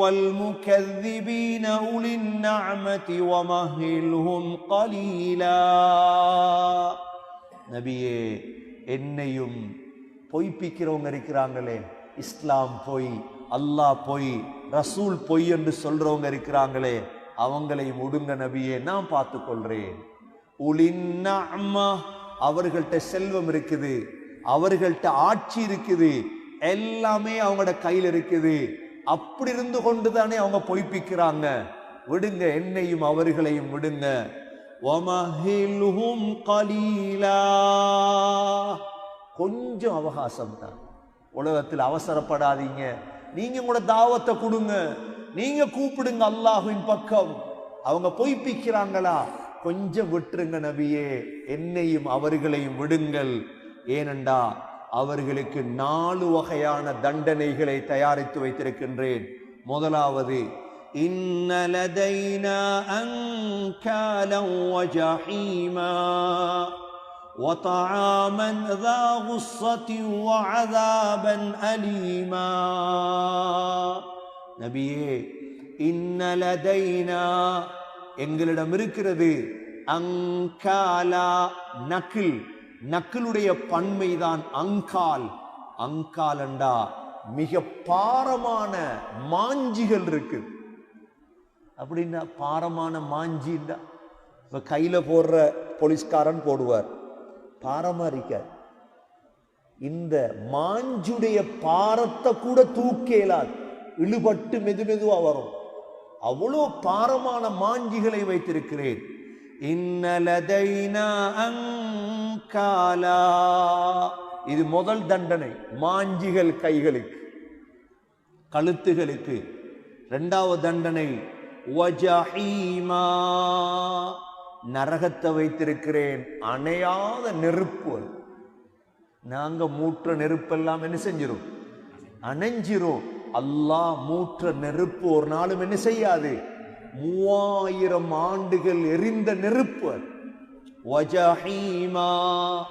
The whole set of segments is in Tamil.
والمكذبين أولي النعمة ومهلهم قليلا நபியே என்னையும் பொய்ப்பிக்கிறவங்க இருக்கிறாங்களே இஸ்லாம் பொய் அல்லாஹ் பொய் ரசூல் பொய் என்று சொல்றவங்க இருக்கிறாங்களே அவங்களை முடுங்க நபியே நான் பார்த்து கொள்றேன் உலின்னஅமா அவர்கள்ட்ட செல்வம் இருக்குது அவர்கள்ட்ட ஆட்சி இருக்குது எல்லாமே அவங்களோட கையில் இருக்குது அப்படி இருந்து கொண்டு தானே அவங்க பொய்ப்பிக்கிறாங்க. விடுங்க என்னையும் அவர்களையும் விடுங்க. கொஞ்சம் அவகாசம் தான். உலகத்தில் அவசரப்படாதீங்க. நீங்க கூட தாவத்தை கொடுங்க. நீங்க கூப்பிடுங்க அல்லாஹுவின் பக்கம். அவங்க பொய்ப்பிக்கிறாங்களா? கொஞ்சம் விட்டுருங்க நபியே. என்னையும் அவர்களையும் விடுங்கள். ஏனண்டா அவர்களுக்கு நாலு வகையான தண்டனைகளை தயாரித்து வைத்திருக்கின்றேன் முதலாவது இன்ன லதைனா அங்காலம் வஜஹீமா وطعاما ذا غصة وعذابا أليما நபியே இன்ன லதைனா எங்களிடம் இருக்கிறது அங்காலா நக்கில் நக்கிலுடைய பன்மைதான் அங்கால். அங்கால் அண்டா மிக பாரமான மாஞ்சிகள் இருக்கு. அப்படின்னா பாரமான மாஞ்சின்னா இப்ப கையில போடுற போலீஸ்காரன் போடுவார். பாரமா இருக்க இந்த மாஞ்சுடைய பாரத்தை கூட தூக்கேலாது இழுபட்டு மெது மெதுவா வரும். அவ்வளோ பாரமான மாஞ்சிகளை வைத்திருக்கிறேன். இன்னலதைனா காலா. இது முதல் தண்டனை மாஞ்சிகள் கைகளுக்கு கழுத்துகளுக்கு. இரண்டாவது தண்டனை வஜஹீமா. நரகத்தை வைத்திருக்கிறேன் அணையாத நெருப்பு நாங்க மூற்ற நெருப்பெல்லாம் என்ன செஞ்சிரும்? அணைஞ்சிரும். அல்லாஹ் மூற்ற நெருப்பு ஒரு நாளும் என்ன செய்யாது? மூவாயிரம் ஆண்டுகள் எரிந்த நெருப்பு அது. வஜஹீமா.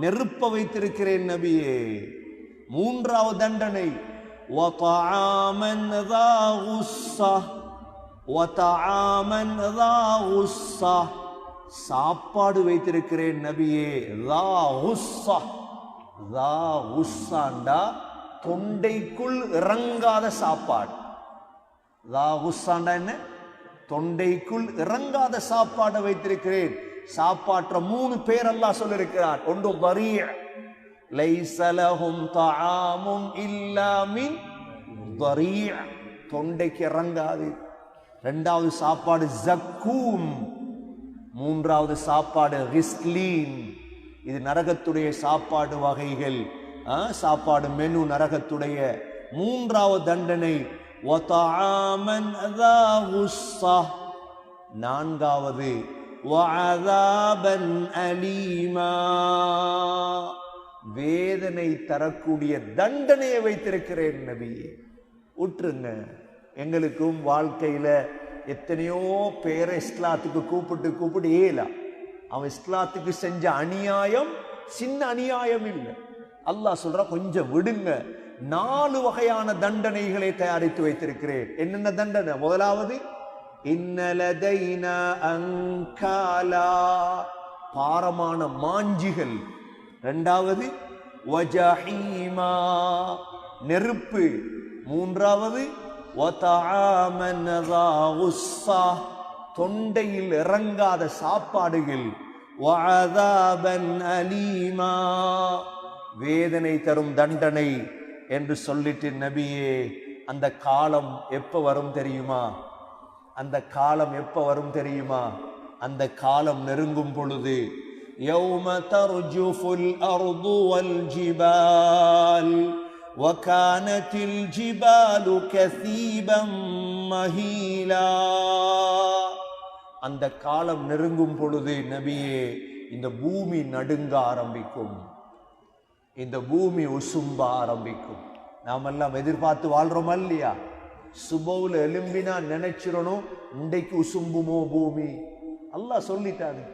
நெருப்ப வைத்திருக்கிறேன் நபியே. மூன்றாவது தண்டனை. சாப்பாடு வைத்திருக்கிறேன் நபியே. தொண்டைக்குள் இறங்காத சாப்பாடு. என்ன? தொண்டைக்குள் இறங்காத சாப்பாடை வைத்திருக்கிறேன். சாப்பாற்ற மூணு பேர் அல்லாஹ் சொல்லிருக்கிறார் ஒன்று வரிய லைசலஹும் தாமும் இல்லாமின் வரிய தொண்டைக்கு இறங்காது. ரெண்டாவது சாப்பாடு ஜக்கூம். மூன்றாவது சாப்பாடு ரிஸ்லீன் இது நரகத்துடைய சாப்பாடு வகைகள். சாப்பாடு மெனு நரகத்துடைய. மூன்றாவது தண்டனை நான்காவது அலீமா வேதனை தரக்கூடிய தண்டனையை வைத்திருக்கிறேன் நபி உற்றுங்க. எங்களுக்கும் வாழ்க்கையில எத்தனையோ பேரை இஸ்லாத்துக்கு கூப்பிட்டு கூப்பிட்டு ஏலா. அவன் இஸ்லாத்துக்கு செஞ்ச அநியாயம் சின்ன அநியாயம் இல்லை. அல்லாஹ் சொல்ற கொஞ்சம் விடுங்க. நாலு வகையான தண்டனைகளை தயாரித்து வைத்திருக்கிறேன். என்னென்ன தண்டனை? முதலாவது இன்னலதைனா அங்காலா. பாரமான மாஞ்சிகள். ரெண்டாவது வஜஹீமா. நெருப்பு. மூன்றாவது தொண்டையில் இறங்காத சாப்பாடுகள். அலீமா. வேதனை தரும் தண்டனை என்று சொல்லிட்டு நபியே அந்த காலம் எப்ப வரும் தெரியுமா? அந்த காலம் எப்ப வரும் தெரியுமா அந்த காலம் நெருங்கும் பொழுது يوم ترجف الأرض والجبال وكانت الجبال كثيبا مهيلا அந்த காலம் நெருங்கும் பொழுது நபியே இந்த பூமி நடுங்க ஆரம்பிக்கும் இந்த பூமி உசும்ப ஆரம்பிக்கும் நாமெல்லாம் எதிர்பார்த்து வாழ்றோமா இல்லையா சுபவுல எலும்பினா நினைச்சிடணும் இன்றைக்கு உசும்புமோ பூமி. அல்லாஹ் சொல்லிட்டாரு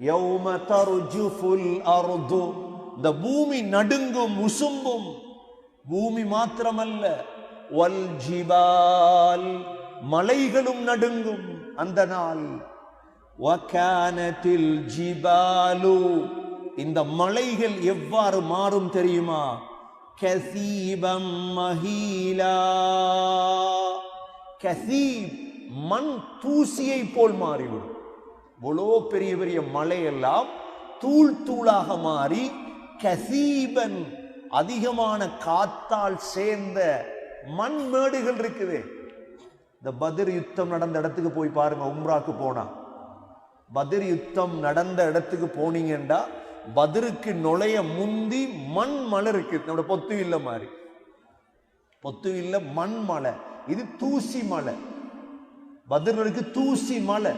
யௌம தர்ஜுஃபுல் அர்து. இந்த பூமி நடுங்கும் உசும்பும். பூமி மாத்திரமல்ல வல் ஜிபால் மலைகளும் நடுங்கும் அந்த நாள். வக்கானத்தில் ஜிபாலு. இந்த மலைகள் எவ்வாறு மாறும் தெரியுமா? கசீபம் மஹீலா. கசீப் மண் தூசியை போல் மாறிவிடும். இவ்வளோ பெரிய பெரிய மலையெல்லாம் தூள் தூளாக மாறி கசீபன் அதிகமான காத்தால் சேர்ந்த மண் மேடுகள் இருக்குது. இந்த பதிர் யுத்தம் நடந்த இடத்துக்கு போய் பாருங்க உம்ராக்கு போனா. பதிர் யுத்தம் நடந்த இடத்துக்கு போனீங்கன்னா பதிருக்கு நுழைய முந்தி மண் மலை இருக்கு. நம்மளோட பொத்து இல்லை மாதிரி. பொத்து இல்லை மண் மலை. இது தூசி மலை. பத்ருக்கு தூசி மலை.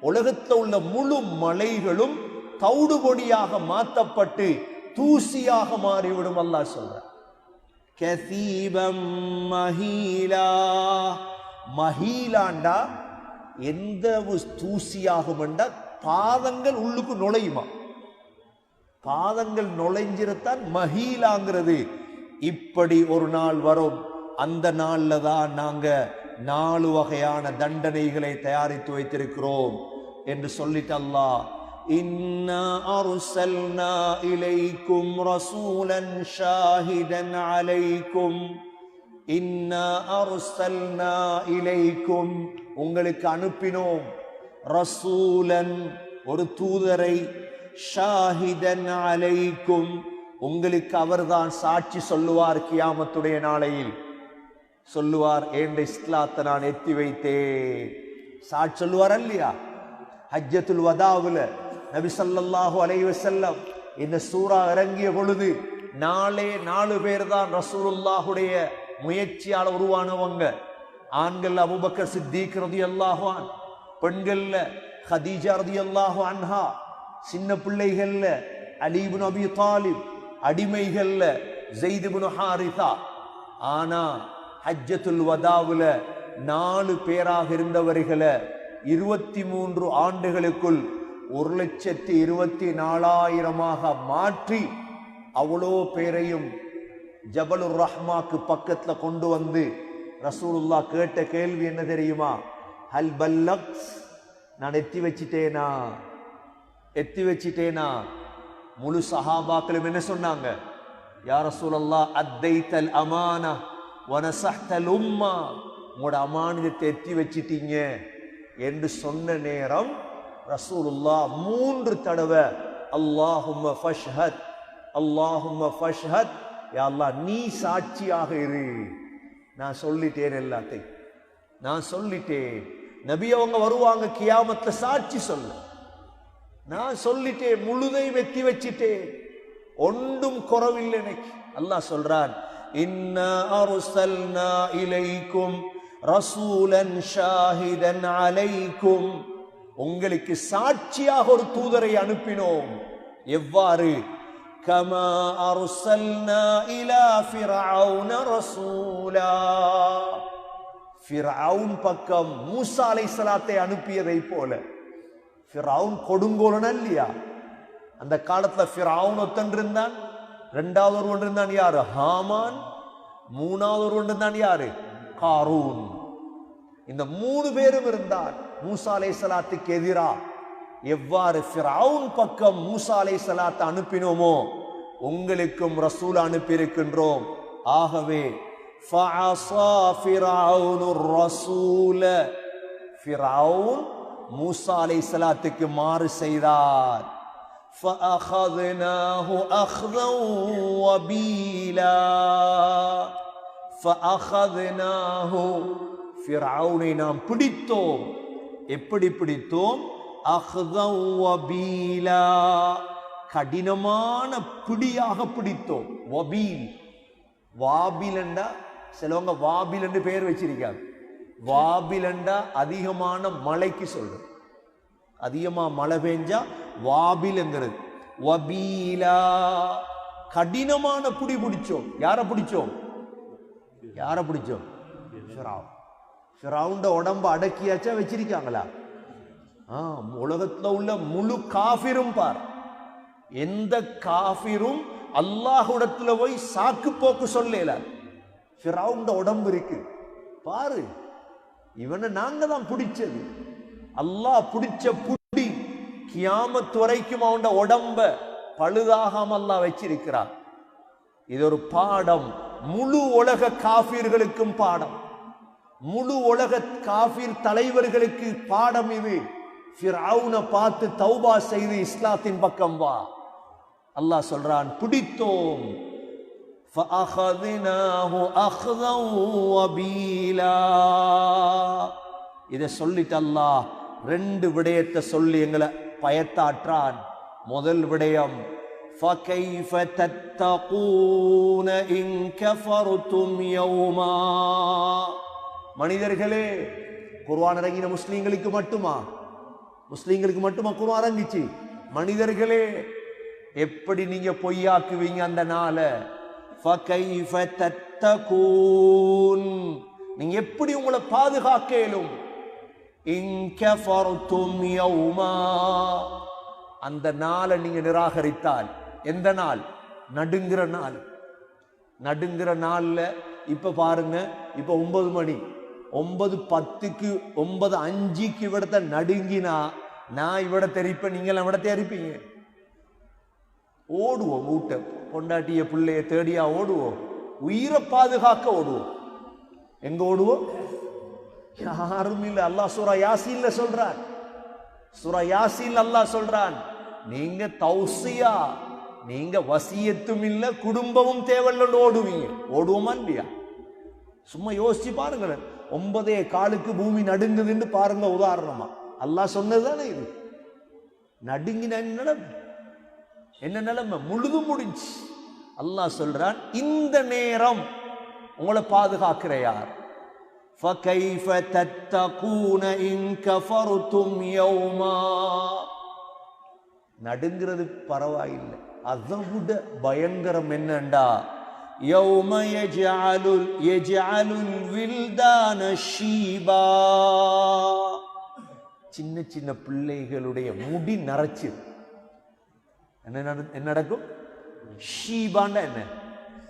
உலகத்தில் உள்ள முழு மலைகளும் தவுடு பொடியாக மாற்றப்பட்டு தூசியாக மாறிவிடும் அல்லா சொல்ற கசீபம் மஹீலா. மஹீலாண்டா எந்த தூசியாகும் என்றா பாதங்கள் உள்ளுக்கு நுழையுமா? பாதங்கள் நுழைஞ்சிருத்தான் மஹீலாங்கிறது. இப்படி ஒரு நாள் வரும். அந்த நாளில் தான் நாங்கள் நாலு வகையான தண்டனைகளை தயாரித்து வைத்திருக்கிறோம் என்று சொல்லிட்டு அல்லாஹ் இன்னா அர்சல்னா இலைக்கும் ரசூலன் ஷாஹிதன் அலைக்கும். இன்னா அர்சல்னா இலைக்கும். உங்களுக்கு அனுப்பினோம். ரசூலன் ஒரு தூதரை ஷாஹிதன் அலைக்கும். உங்களுக்கு அவர்தான் சாட்சி சொல்லுவார் கியாமத்துடைய நாளையில். சொல்லுவார் ஏண்ட இஸ்லாத்தை நான் எத்தி வைத்தேன்? சாட் சொல்லுவார் இல்லையா ஹஜ்ஜத்துல் வதாவுல நபி சல்லாஹூ அலைவ செல்லம் இந்த சூறா இறங்கிய பொழுது நாலே நாலு பேர் தான் ரசூலுல்லாஹுடைய முயற்சியால் உருவானவங்க. ஆண்கள் அபூபக்கர் சித்திக் ரதி அல்லாஹான் பெண்கள்ல ஹதீஜா ரலியல்லாஹு அன்ஹா சின்ன பிள்ளைகள்ல அலீபு நபி தாலிப் அடிமைகள்ல ஜெயித் இப்னு ஹாரிசா ஆனா ஹஜ்ஜத்துல் வதாவில் நாலு பேராக இருந்தவர்களை இருபத்தி மூன்று ஆண்டுகளுக்குள் ஒரு லட்சத்தி இருபத்தி நாலாயிரமாக மாற்றி அவ்வளோ பேரையும் ஜபலுர் ரஹ்மாக்கு பக்கத்தில் கொண்டு வந்து ரசூலுல்லா கேட்ட கேள்வி என்ன தெரியுமா? ஹல் பல்லக்ஸ்? நான் எத்தி வச்சிட்டேனா? எத்தி வச்சிட்டேனா? முழு சஹாபாக்களும் என்ன சொன்னாங்க? யார் சூழல்லா அத்தைத்தல் அமானா வனசஹ்தல் உம்மா உங்களோட அமானுதத்தை எத்தி வச்சிட்டீங்க என்று சொன்ன நேரம் ரசூலுல்லா மூன்று தடவை அல்லாஹும் ஃபஷ்ஹத் அல்லாஹும் ஃபஷ்ஹத். யா நீ சாட்சியாக இரு. நான் சொல்லிட்டேன் எல்லாத்தையும். நான் சொல்லிட்டேன். நபி அவங்க வருவாங்க கியாமத்தில் சாட்சி சொல்ல. நான் சொல்லிட்டேன் முழுதையும் வெத்தி வச்சிட்டேன். ஒன்றும் குறவில்லை எனக்கு. அல்லாஹ் சொல்றான் إنا أرسلنا إليكم رسولا شاهدا عليكم உங்களுக்கு சாட்சியாக ஒரு தூதரை அனுப்பினோம். எவ்வாறு? கமா அருசல்னா இலா ஃபிரௌன ரசூலா. ஃபிரௌன் பக்கம் மூசா அலைஹிஸ்ஸலாத்தை அனுப்பியதை போல. ஃபிரௌன் கொடுங்கோலனா இல்லையா? அந்த காலத்துல ஃபிரௌன் ஒத்தன் இருந்தான். ரெண்டாவது ஒருவன் இருந்தான் யாரு? ஹாமான். மூணாவது ஒருவன் இருந்தான் யாரு? காரூன். இந்த மூணு பேரும் இருந்தார். மூசா சலாத்துக்கு எதிரா. எவ்வாறு ஃபிரவுன் பக்கம் மூசா சலாத்தை அனுப்பினோமோ உங்களுக்கும் ரசூல் அனுப்பியிருக்கின்றோம். ஆகவே ஃபஅஸா ஃபிரௌனு ரசூல. ஃபிரௌன் மூசா சலாத்துக்கு மாறு செய்தார். فأخذناه أخذا وبيلا فأخذناه ஃபிரௌனை நாம் பிடித்தோம் எப்படி பிடித்தோம் அஹ்தா வபீலா கடினமான பிடியாக பிடித்தோம் வபீல் வாபிலண்டா சிலவங்க வாபிலண்டு பெயர் வச்சிருக்காங்க வாபிலண்டா அதிகமான மழைக்கு சொல்றது அதிகமா மழை பெஞ்சா வாபில்ங்கிறது வபீலா. கடினமான புடி பிடிச்சோம். யார பிடிச்சோம்? யார பிடிச்சோம்? ஃபிரௌன் ஃபிரௌண்ட உடம்ப அடக்கியாச்சா வச்சிருக்காங்களா? ஆ உலகத்துல உள்ள முழு காஃபிரும் பார். எந்த காஃபிரும் அல்லாஹுடத்துல போய் சாக்கு போக்கு சொல்லல. ஃபிரௌண்ட உடம்பு இருக்கு. பாரு. இவனை நாங்க தான் பிடிச்சது. அல்லாஹ் பிடிச்ச கியாமத் வரைக்கும் அவனோட உடம்ப பழுதாகாம எல்லாம் வச்சிருக்கிறார். இது ஒரு பாடம். முழு உலக காபீர்களுக்கும் பாடம். முழு உலக காபீர் தலைவர்களுக்கு பாடம் இது. ஃபிரௌனை பார்த்து தௌபா செய்து இஸ்லாத்தின் பக்கம் வா. அல்லாஹ் சொல்றான் பிடித்தோம். இதை சொல்லிட்டு அல்லாஹ் ரெண்டு விடயத்தை சொல்லி எங்களை பயத்தாற்றான் முதல் விடயம் فكيف تتقون إن كفرتم يوما மனிதர்களே குர்ஆன் இறங்கின முஸ்லீம்களுக்கு மட்டுமா முஸ்லீம்களுக்கு மட்டுமா குர்ஆன் இறங்கிச்சு மனிதர்களே எப்படி நீங்க பொய்யாக்குவீங்க அந்த நாளை فكيف تتقون நீங்க எப்படி உங்களை பாதுகாக்க இயலும் இன் கஃபர்தும் யௌமா அந்த நாளை நீங்க நிராகரித்தால் எந்த நாள்? நடுங்கிற நாள். நடுங்கிற நாள்ல இப்ப பாருங்க இப்ப ஒன்பது மணி. ஒன்பது பத்துக்கு ஒன்பது அஞ்சுக்கு இவிடத்தை நடுங்கினா நான் இவிட தெரிப்பேன் நீங்கள் இவிட தெரிப்பீங்க. ஓடுவோம் வீட்டை பொண்டாட்டிய பிள்ளைய தேடியா ஓடுவோம். உயிரை பாதுகாக்க ஓடுவோம். எங்க ஓடுவோம்? யாரும் இல்லை. அல்லாஹ் சூரா யாசீன்ல சொல்றான். சூரா யாசீன் அல்லாஹ் சொல்றான் நீங்க தௌசியா நீங்க வசியத்தும் இல்லை குடும்பமும் தேவையில்ல ஓடுவீங்க. ஓடுவோமா இல்லையா? சும்மா யோசிச்சு பாருங்களேன். ஒன்பதே காலுக்கு பூமி நடுங்குதுன்னு பாருங்க உதாரணமா. அல்லாஹ் சொன்னதுதானே இது? நடுங்கின நிலைமை? என்ன நிலைமை? முழுதும் முடிஞ்சு அல்லாஹ் சொல்றான் இந்த நேரம் உங்களை பாதுகாக்கிற யார்? فكيف تتقون إن كفرتم يوما நடுங்கிறது பரவாயில்லை அதை விட பயங்கரம் என்னண்டா يوم يجعل يجعل الولدان شيبا சின்ன சின்ன பிள்ளைகளுடைய முடி நரைச்சிரு என்ன நட- என்ன நடக்கும் ஷீபாண்டா என்ன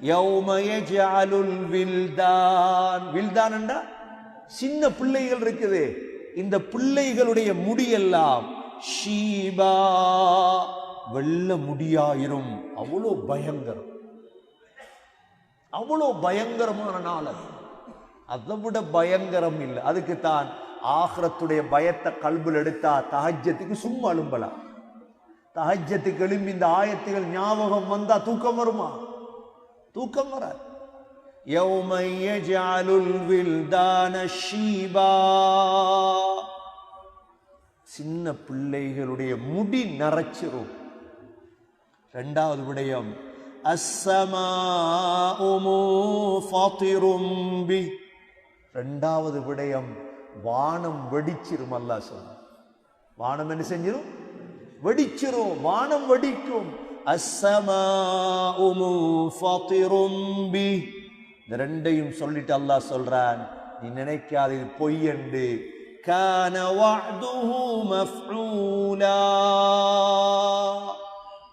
யௌம யஜ்அலுல் வில்தான் வில்தான்டா சின்ன பிள்ளைகள் இருக்குது. இந்த பிள்ளைகளுடைய முடியெல்லாம் ஷீபா. வெள்ள முடியாயிரும். அவ்வளோ பயங்கரம். அவ்வளோ பயங்கரமான நாள் அது. அதை விட பயங்கரம் இல்லை. அதுக்கு தான் ஆஹ்ரத்துடைய பயத்தை கல்புல் எடுத்தா தஹஜ்ஜத்துக்கு சும்மா அலும்பலாம் தஹஜ்ஜத்துக்கு எழும்பி இந்த ஆயத்துகள் ஞாபகம் வந்தா தூக்கம் வருமா? தூக்கம் வராது. يوم يجعل الولدان شيبا சின்ன பிள்ளைகளுடைய முடி நரைச்சிரும் ரெண்டாவது விடயம் அஸ்ஸமாஉ முஃபத்திரும் பி ரெண்டாவது விடயம் வானம் வெடிச்சிரும் அல்லாஹ் சொல்றான் வானம் என்ன செஞ்சிரும் வெடிச்சிரும் வானம் வெடிக்கும் அஸ்ஸமாஉ முஃபத்திரும் பி இந்த ரெண்டையும் சொல்லிட்டு அல்லாஹ் சொல்றான் நீ நினைக்காத இது பொய் என்று. கான வஅதுஹு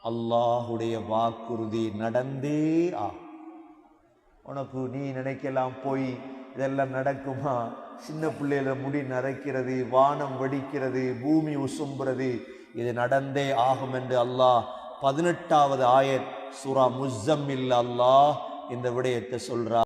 அல்லாஹுடைய வாக்குறுதி நடந்தே ஆ உனக்கு நீ நினைக்கலாம் போய் இதெல்லாம் நடக்குமா? சின்ன பிள்ளையில முடி நரைக்கிறது வானம் வெடிக்கிறது பூமி உசும்புறது இது நடந்தே ஆகும் என்று அல்லாஹ் பதினெட்டாவது ஆயத் முஸ்ஸம் முஸ்ஸம்மில் அல்லாஹ் இந்த விடயத்தை சொல்றார்